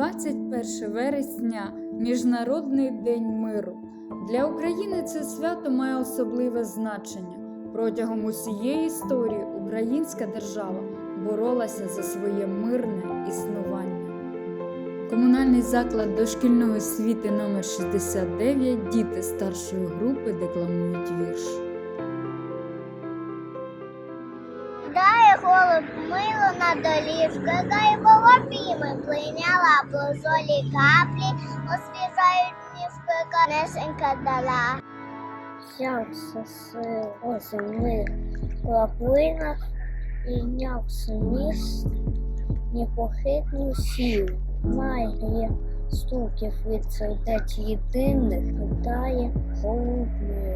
21 вересня Міжнародний день миру. Для України це свято має особливе значення. Протягом усієї історії українська держава боролася за своє мирне існування. Комунальний заклад дошкільної освіти номер 69 діти старшої групи декламують вірш. Голуб мило на долівку, дай полопіми прийняла прозолі каплі, освіжають мені спеканесенька дала. Взявся сило земли краплинах, піднявся міст, непохитну сілу, має стуків від сердець єдиних, питає голуб мило.